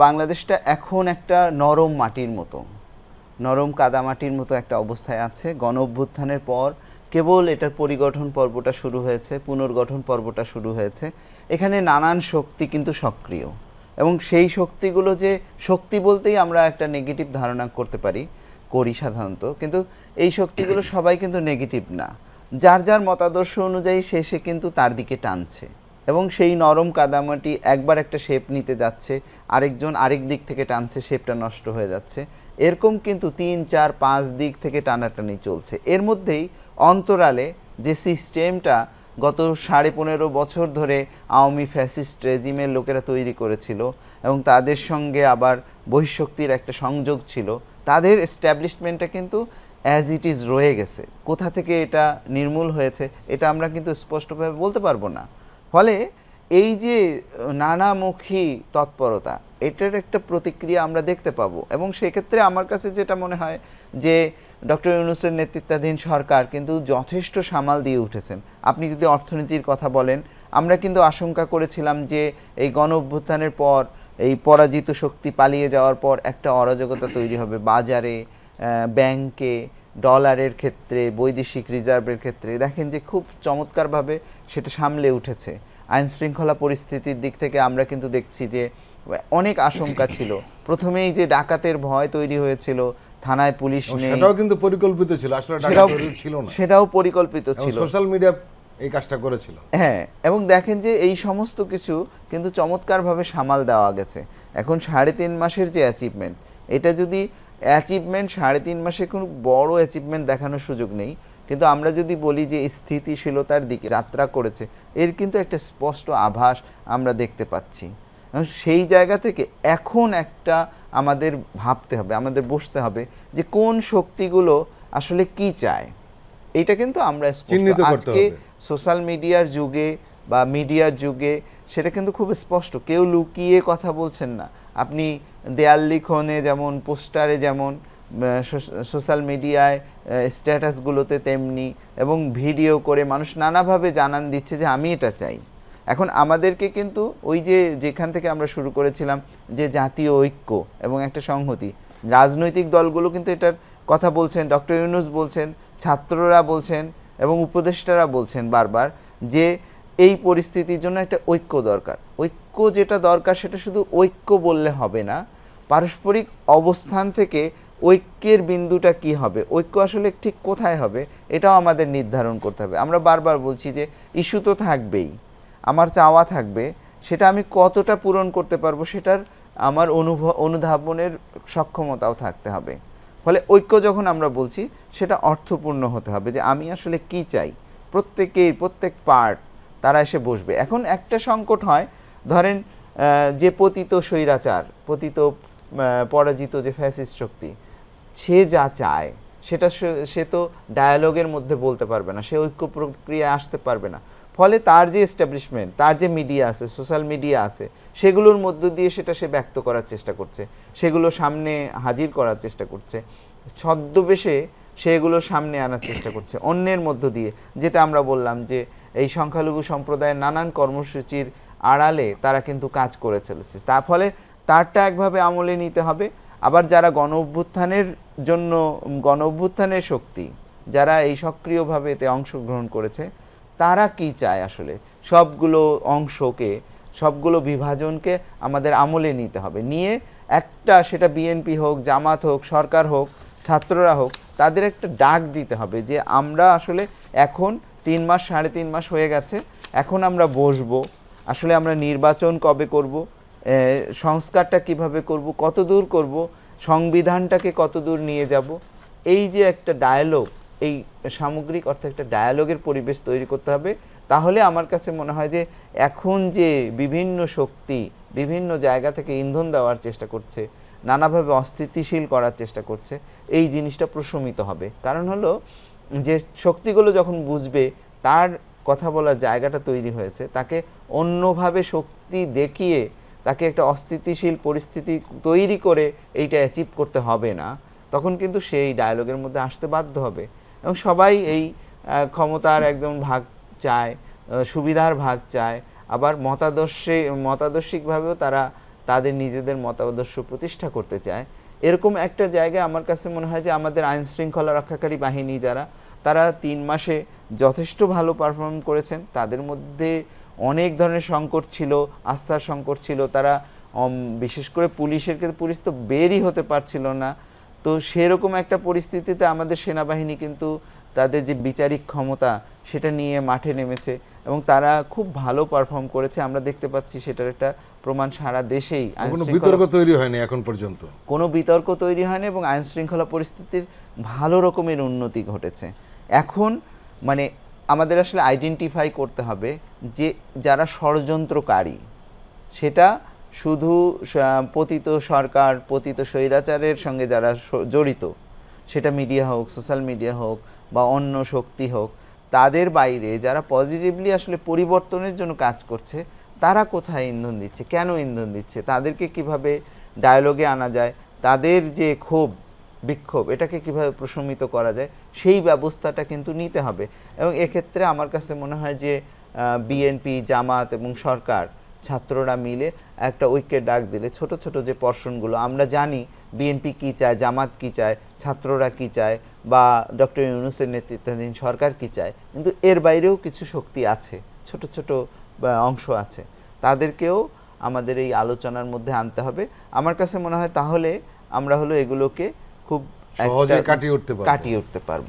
বাংলাদেশটা এখন একটা নরম মাটির মতো, নরম কাদামাটির মতো একটা অবস্থায় আছে। গণ অভ্যুত্থানের পর কেবল এটার পরিগঠন পর্বটা শুরু হয়েছে, পুনর্গঠন পর্বটা শুরু হয়েছে। এখানে নানান শক্তি কিন্তু সক্রিয় এবং সেই শক্তিগুলো যে শক্তি বলতেই আমরা একটা নেগেটিভ ধারণা করতে পারি, করি সাধারণত। কিন্তু এই শক্তিগুলো সবাই কিন্তু নেগেটিভ না। যার যার মতাদর্শ অনুযায়ী শেষে কিন্তু তার দিকে টানছে। এবং সেই নরম কাদামাটি একবার একটা শেপ নিতে যাচ্ছে, আরেকজন আরেক দিক থেকে টানছে শেপটা নষ্ট হয়ে যাচ্ছে। এরকম কিন্তু তিন, চার, পাঁচ দিক থেকে টানাটানি চলছে। এর মধ্যেই অন্তরালে যে সিস্টেমটা গত সাড়ে পনেরো বছর ধরে আওয়ামী ফ্যাসিস্ট রেজিমের লোকেরা তৈরি করেছিল এবং তাদের সঙ্গে আবার বহিঃশক্তির একটা সংযোগ ছিল, তাদের এস্টাবলিশমেন্টটা কিন্তু অ্যাজ ইট ইজ রয়ে গেছে। কোথা থেকে এটা নির্মূল হয়েছে, এটা আমরা কিন্তু স্পষ্টভাবে বলতে পারব না। ফলে এই যে নানামুখী তৎপরতা, এটার একটা প্রতিক্রিয়া আমরা দেখতে পাবো। এবং সেক্ষেত্রে আমার কাছে যেটা মনে হয় যে ডক্টর ইউনুসের নেতৃত্বাধীন সরকার কিন্তু যথেষ্ট সামাল দিয়ে উঠেছেন। আপনি যদি অর্থনীতির কথা বলেন, আমরা কিন্তু আশঙ্কা করেছিলাম যে এই গণ অভ্যুত্থানের পর, এই পরাজিত শক্তি পালিয়ে যাওয়ার পর একটা অরাজকতা তৈরি হবে। বাজারে ব্যাংকে ডলারের ক্ষেত্রে বৈদেশিক রিজার্ভের ক্ষেত্রে দেখেন যে খুব চমৎকারভাবে সেটা সামলে উঠেছে। আইন শৃঙ্খলা পরিস্থিতির দিক থেকে আমরা কিন্তু দেখছি যে অনেক আশঙ্কা ছিল। প্রথমেই যে ডাকাতের ভয় তৈরি হয়েছিল থানায় পুলিশ নেই। সেটাও কিন্তু পরিকল্পিত ছিল আসলে ছিল না। সেটাও পরিকল্পিত ছিল। সোশ্যাল মিডিয়া এই কাজটা করেছিল। হ্যাঁ এবং দেখেন যে এই সমস্ত কিছু কিন্তু চমৎকারভাবে সামাল দেওয়া গেছে। এখন সাড়ে তিন মাসের যে অ্যাচিভমেন্ট এটা যদি অ্যাচিভমেন্ট সাড়ে তিন মাসে কোনো বড় অ্যাচিভমেন্ট দেখানোর সুযোগ নেই। কিন্তু আমরা যদি বলি যে স্থিতিশীলতার দিকে যাত্রা করেছে এর কিন্তু একটা স্পষ্ট আভাস আমরা দেখতে পাচ্ছি। সেই জায়গা থেকে এখন একটা আমাদের ভাবতে হবে আমাদের বসতে হবে যে কোন শক্তিগুলো আসলে কি চায়। এটা কিন্তু আমরা আজকে সোশ্যাল মিডিয়ার যুগে বা মিডিয়ার যুগে সেটা কিন্তু খুব স্পষ্ট। কেউ লুকিয়ে কথা বলছেন না। আপনি দেয়াল লিখনে যেমন, পোস্টারে যেমন সোশ্যাল মিডিয়ায় স্ট্যাটাসগুলোতে তেমনি, এবং ভিডিও করে মানুষ নানাভাবে জানান দিচ্ছে যে আমি এটা চাই। এখন আমাদেরকে কিন্তু ওই যে, যেখান থেকে আমরা শুরু করেছিলাম যে জাতীয় ঐক্য এবং একটা সংহতি, রাজনৈতিক দলগুলো কিন্তু এটার কথা বলছেন, ডক্টর ইউনুস বলছেন, ছাত্ররা বলছেন এবং উপদেষ্টারা বলছেন বারবার যে এই পরিস্থিতির জন্য একটা ঐক্য দরকার। ঐক্য যেটা দরকার সেটা শুধু ঐক্য বললে হবে না, পারস্পরিক অবস্থান থেকে ঐক্যের বিন্দুটা কি হবে, ঐক্য আসলে ঠিক কোথায় হবে, এটাও আমাদের নির্ধারণ করতে হবে। আমরা বারবার বলছি যে, ইস্যু তো থাকবেই, আমার চাওয়া থাকবে, সেটা আমি কতটা পূরণ করতে পারব সেটার আমার অনুভব, অনুধাবনের সক্ষমতাও থাকতে হবে। ফলে ঐক্য যখন আমরা বলছি, সেটা অর্থপূর্ণ হতে হবে যে, আমি আসলে কি চাই? প্রত্যেকেই, প্রত্যেক পার্ট তারা এসে বসবে। এখন একটা সংকট হয়, ধরেন যে পতিত স্বৈরাচার, পতিত পরাজিত যে ফ্যাসিস্ট শক্তি, সে যা চায়, সেটা সে- তো ডায়ালগের মধ্যে বলতে পারবে না, সে ঐক্য প্রক্রিয়ায় আসতে পারবে না। ফলে তার যে এস্টাবলিশমেন্ট তার যে মিডিয়া আছে সোশ্যাল মিডিয়া আছে, সেগুলোর মধ্য দিয়ে সেটা সে ব্যক্ত করার চেষ্টা করছে, সেগুলো সামনে হাজির করার চেষ্টা করছে, ছদ্মবেশে সেগুলো সামনে আনার চেষ্টা করছে, অন্যের মধ্য দিয়ে, যেটা আমরা বললাম যে এই সংখ্যালঘু সম্প্রদায়ের নানান কর্মসূচির আড়ালে তারা কিন্তু কাজ করে চলেছে। তার ফলে তারটা একভাবে আমলে নিতে হবে। আবার যারা গণ অভ্যুত্থানের জন্য, গণ অভ্যুত্থানের শক্তি, যারা এই সক্রিয়ভাবে এতে অংশগ্রহণ করেছে, তারা কি চায় আসলে? সবগুলো অংশকে, সবগুলো বিভাজনকে আমাদের আমলে নিতে হবে। নিয়ে একটা সেটা বিএনপি হোক, জামাত হোক, সরকার হোক, ছাত্ররা হোক, তাদের একটা ডাক দিতে হবে যে আমরা আসলে এখন তিন মাস, সাড়ে তিন মাস হয়ে গেছে। এখন আমরা বসবো। আসলে আমরা নির্বাচন কবে করব? সংস্কারটা কীভাবে করব? কত দূর করব? সংবিধানটাকে কত দূর নিয়ে যাব? এই যে একটা ডায়ালগ এই সামগ্রিক অর্থে একটা ডায়ালগের পরিবেশ তৈরি করতে হবে। তাহলে আমার কাছে মনে হয় যে এখন যে বিভিন্ন শক্তি বিভিন্ন জায়গা থেকে ইন্ধন দেওয়ার চেষ্টা করছে, নানাভাবে অস্থিতিশীল করার চেষ্টা করছে, এই জিনিসটা প্রশমিত হবে। কারণ হলো, যে শক্তিগুলো যখন বুঝবে তার কথা বলার জায়গাটা তৈরি হয়েছে, তাকে অন্যভাবে শক্তি দেখিয়ে তাকে একটা অস্থিতিশীল পরিস্থিতি তৈরি করে এইটা অ্যাচিভ করতে হবে না, তখন কিন্তু সেই ডায়ালগের মধ্যে আসতে বাধ্য হবে। এবং সবাই এই ক্ষমতার একদম ভাগ চায় সুবিধার ভাগ চায়, আবার মতাদর্শে, মতাদর্শিকভাবেও তারা তাদের নিজেদের মতাদর্শ প্রতিষ্ঠা করতে চায়। এরকম একটা জায়গায় আমার কাছে মনে হয় যে আমাদের আইন শৃঙ্খলা রক্ষাকারী বাহিনী যারা, তারা তিন মাসে যথেষ্ট ভালো পারফর্ম করেছেন। তাদের মধ্যে অনেক ধরনের সংকট ছিল আস্থার সংকট ছিল। তারা বিশেষ করে পুলিশের ক্ষেত্রে পুলিশ তো বেরই হতে পারছিল না। তো সেরকম একটা পরিস্থিতিতে আমাদের সেনাবাহিনী কিন্তু তাদের যে বিচারিক ক্ষমতা সেটা নিয়ে মাঠে নেমেছে এবং তারা খুব ভালো পারফর্ম করেছে। আমরা দেখতে পাচ্ছি সেটার একটা প্রমাণ সারা দেশেই। কোনো বিতর্ক তৈরি হয়নি এখন পর্যন্ত? কোনো বিতর্ক তৈরি হয়নি এবং আইন শৃঙ্খলা পরিস্থিতির ভালো রকমের উন্নতি ঘটেছে। এখন মানে আমাদের আসলে আইডেন্টিফাই করতে হবে যে যারা ষড়যন্ত্রকারী, সেটা শুধু পতিত সরকার, পতিত স্বৈরাচারের সঙ্গে যারা জড়িত, সেটা মিডিয়া হোক সোশ্যাল মিডিয়া হোক বা অন্য শক্তি হোক, তাদের বাইরে যারা পজিটিভলি আসলে পরিবর্তনের জন্য কাজ করছে, তারা কোথায় ইন্ধন দিচ্ছে, কেন ইন্ধন দিচ্ছে, তাদেরকে কীভাবে ডায়ালগে আনা যায়, তাদের যে ক্ষোভ বিক্ষোভ, এটাকে কীভাবে প্রশমিত করা যায়, সেই ব্যবস্থাটা কিন্তু নিতে হবে। এবং এক্ষেত্রে আমার কাছে মনে হয় যে বিএনপি জামাত এবং সরকার ছাত্ররা মিলে একটা ঐক্যের ডাক দিলে ছোট ছোট যে পর্ষণগুলো আমরা জানি বিএনপি কি চায়, জামাত কি চায়, ছাত্ররা কি চায় বা ডক্টর ইউনুসের নেতৃত্বাধীন সরকার কি চায়, কিন্তু এর বাইরেও কিছু শক্তি আছে, ছোট ছোট অংশ আছে। তাদেরকেও আমাদের এই আলোচনার মধ্যে আনতে হবে। আমার কাছে মনে হয় তাহলে আমরা হলো এগুলোকে খুব সহজে কাটিয়ে উঠতে পারব। কাটিয়ে উঠতে পারব